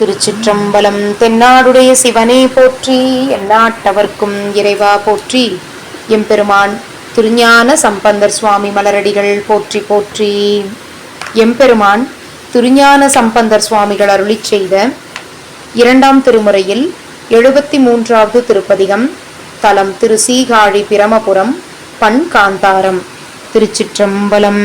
திருச்சிற்றம்பலம் தென்னாடுடைய சிவனே போற்றி எந்நாட்டவர்க்கும் இறைவா போற்றி. எம்பெருமான் திருஞான சம்பந்தர் சுவாமி மலரடிகள் போற்றி போற்றி. எம்பெருமான் திருஞான சம்பந்தர் சுவாமிகள் அருளிச் செய்த இரண்டாம் திருமுறையில் எழுபத்தி மூன்றாவது திருப்பதிகம் தலம் திரு சீகாழி பிரமபுரம் பண் காந்தாரம் திருச்சிற்றம்பலம்.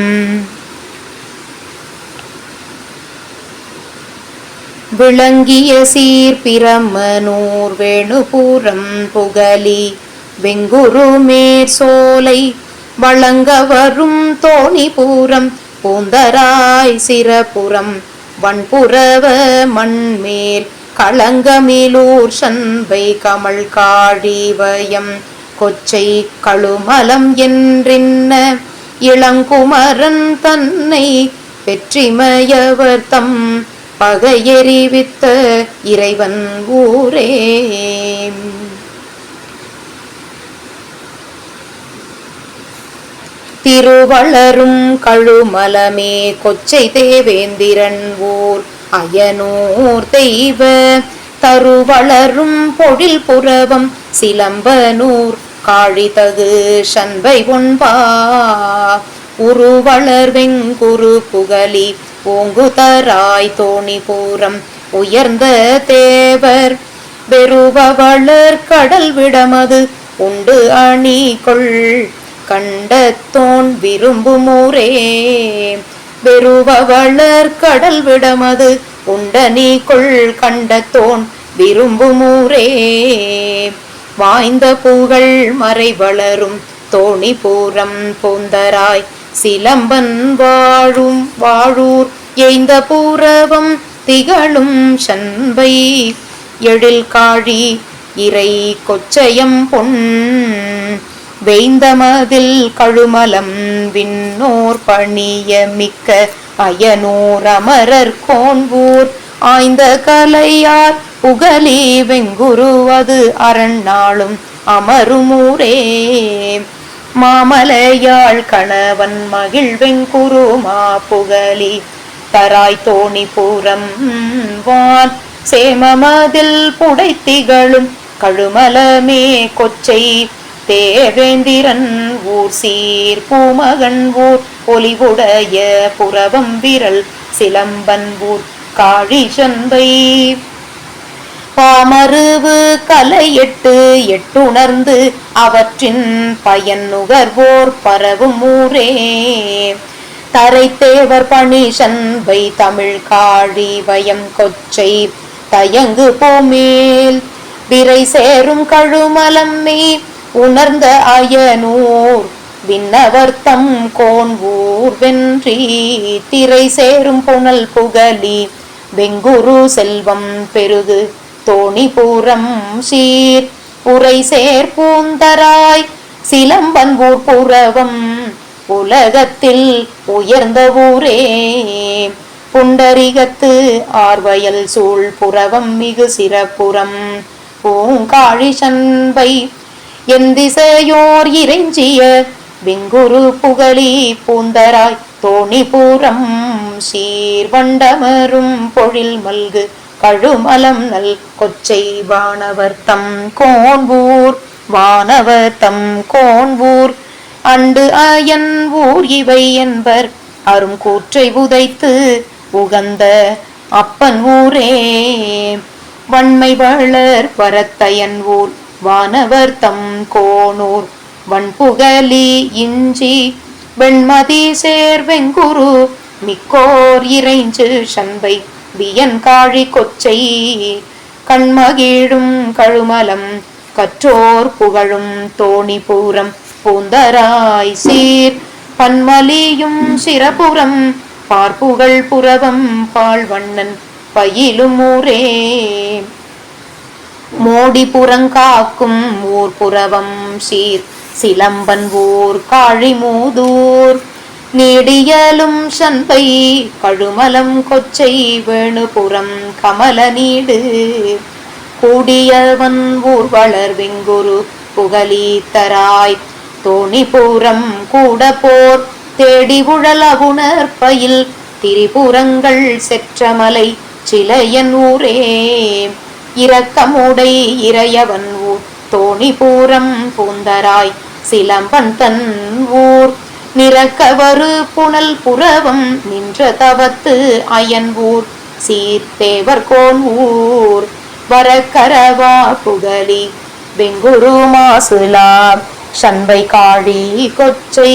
விளங்கிய சீர்பிரமனூர் வேணுபுரம் புகலி வெங்குரு மேற்சோலை வழங்க வரும் தோணிபுரம். பூந்தராய் சிறப்புறம் வன்புறவ மண்மேல் களங்கமிலூர் சண்பை கமல் காழிவயம் கொச்சை கழுமலம் என்றின்ன இளங்குமரன் தன்னை வெற்றிமயவர் தம் பகையெறிவித்த இறைவன் ஊரே. திருவளரும் கழுமலமே கொச்சை தேவேந்திரன் ஊர் அயனூர் தெய்வ. தருவளரும் பொழில் புறவம் சிலம்பனூர் காழிதகு சண்பை ஒன்பா. உருவளர் வெங்குரு புகலி ஓங்குதராய் தோணிபூரம் உயர்ந்த தேவர் வெறுவளர் கடல் விடமது. உண்டு அணி கொள் கண்டத்தோன் விரும்புமூரே வளர் கடல் விடமது. உண்டனி கொள் கண்டத்தோன் விரும்புமூரே வாய்ந்த புகழ் மறை வளரும். தோணி பூரம் பூந்தராய் சிலம்பன் வாழும் வாழூர் எய்ந்த பூரவம் திகழும் சண்பை. எழில் காழி இறை கொச்சயம் பொன். வெய்ந்தமதில் கழுமலம் விண்ணோர் பணிய மிக்க அயனூர் அமரர் கோன்பூர் ஆய்ந்த கலையார் புகழி வெங்குரு அது அரண்நாளும் அமருமூரே மாமலையாள் கணவன் மகிழ் வெங்குரு மா புகழி. தராய் தோணி பூரம் வான் சேமமதில் புடைத்திகளும் கழுமலமே கொச்சை. தேவேந்திரன் ஊர் சீர் பூமகன் ஊர் ஒலிவுடைய புறவம் விரல் சிலம்பன் ஊர் காழி சந்தை பாமருவு கலை எட்டு எட்டுணர்ந்து அவற்றின் பயன் நுகர்வோர் பரவும் ஊரே. தரைத்தேவர் பணி வை தமிழ் காழி வயம் கொச்சை தயங்கு போமேல். விரை சேரும் கழுமலம்மே உணர்ந்த அயனூர் விண்ணவர்த்தம் கோன்வூர் வென்றி. திரை சேரும் புனல் புகலி வெங்குரு செல்வம் பெருகு தோணிபுரம் சீர். உரை சேர் சிலம்பன்பூர் புறவம். உலகத்தில் உயர்ந்த ஊரே. புண்டரிகத்து ஆர்வயல் சூழ் புறவம் மிகு சிறப்புறம். பூங்காழி சண்பை எந்திசையோர் இறைஞ்சிய வெங்குரு புகழி பூந்தராய் தோணிபூரம் சீர்வண்டமரும் பொழில் மல்கு கழுமலம் நல் கொச்சை வானவர்த்தம் கோன்பூர் கோன்வூர் கோன்பூர் கோன்வூர். அண்டு அயன் ஊர் இவை என்பர் அரும் கூற்றை உதைத்து உகந்த அப்பன் ஊரே. வன்மை வளர் வரத்தயன் ஊர் வானவர்த்தம் கோனூர். வன்புகலி இஞ்சி வெண்மதி சேர்வெங்குரு மிக்கோர் இறைஞ்சு சண்பை வியன் காழி கொச்சை. கண்மகிழும் கழுமலம் கற்றோர் புகழும் தோணி பூரம். பூந்தராய் சீர் பன்மலியும் சிறபுறம் பார்ப்புகள் புறவம் பாழ்வண்ணன் பயிலும் ஊரே. மோடி புறங்காக்கும் ஊர் புறவம் சீர் சிலம்பன் ஊர் காழி மூதூர். நீடியலும் சண்பை கழுமலம் கொச்சை வேணுபுறம் கமல நீடு. கூடியவன் ஊர் வளர் வெங்குரு புகலீத்தராய் தோணிபுரம் கூட போர் தேடி உழல் அகுணர் பயில். திரிபுரங்கள் செற்றமலை சிலையன் ஊரே. இரக்கமுடை இறையவன் ஊர். தோணிபுரம் பூந்தராய் சிலம்பன் தன் ஊர். நிறக்கவரு புனல் புறவம் நின்ற தவத்து அயன்வூர் ஊர். சீர்த்தேவர் ஊர் வரக்கரவா புகழி. வெங்குரு மாசுலா சண்பை காழி கொச்சை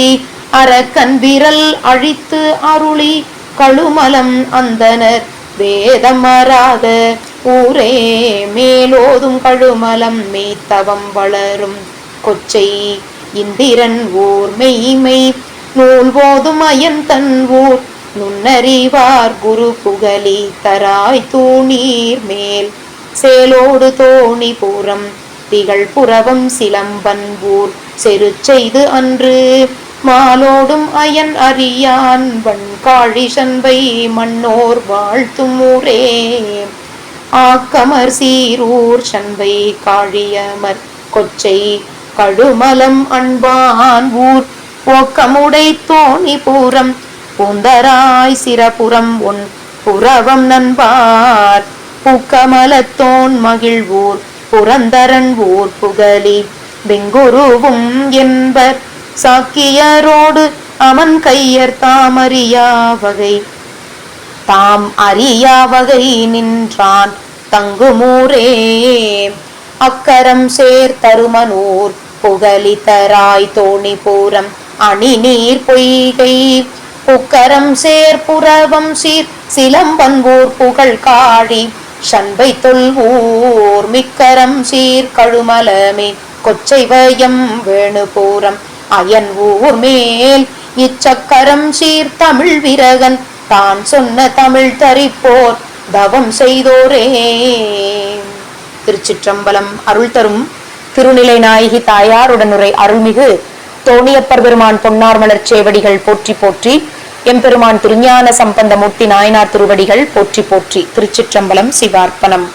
அரக்கன் விரல் அழித்து அருளி. கழுமலம் அந்தனர் வேதம் மாறாத ஊரே மேலோதும் கழுமலம் மெய்த்தவம் வளரும். கொச்சை இந்திரன் ஊர் மெய்மை நூல் போதும் அயன் தன் ஊர். நுண்ணறிவார் குரு புகலி தராய் தூணீர் மேல். சேலோடு தோணி பூரம் திகழ் புறவம் சிலம்பன்பூர் செரு செய்து அன்று மாலோடும் அயன் அறியான் வண்காழி சண்பை மன்னோர் வாழ்த்தும் ஊரே. ஆக்கமர் சீரூர் சண்பை காழியமர். கொச்சை கழுமலம் அன்பான் ஊர். ஓக்கமுடை தோணி பூரம் புந்தராய் சிரபுரம் உன் புறவம் நண்பார். பூக்கமலத்தோன் மகிழ்வூர் புரந்தரன் ஓர் புகலி வெங்குருவும் என்பர் சாக்கியரோடு அமன் கையர் தாமறியா வகை. தாம் அறியா வகை நின்றான் தங்குமூரே. அக்கரம் சேர் தருமனூர் புகலி தராய் தோணி பூரம் அணி நீர் பொய்கை புக்கரம் சேர்புறவம் சீர் சிலம்பன்கூர் புகழ் காழி சண்பை தொல்வூர் மிக்கரம் சீர் கழுமலமே கொச்சை வயம் வேணுபூரம் அயன் ஊர் மேல் இச்சக்கரம் சீர் தமிழ் விரகன் தான் சொன்ன தமிழ் தரிப்போர் தவம் செய்தோரே. திருச்சிற்றம்பலம் அருள் தரும் திருநிலை நாயகி தாயாருடனுரை அருள்மிகு தோணியப்பர் பெருமான் பொன்னார் மலர் சேவடிகள் போற்றி போற்றி எம்பெருமான் திருஞான சம்பந்தமூர்த்தி நாயனார் திருவடிகள் போற்றி போற்றி திருச்சிற்றம்பலம் சிவார்ப்பணம்.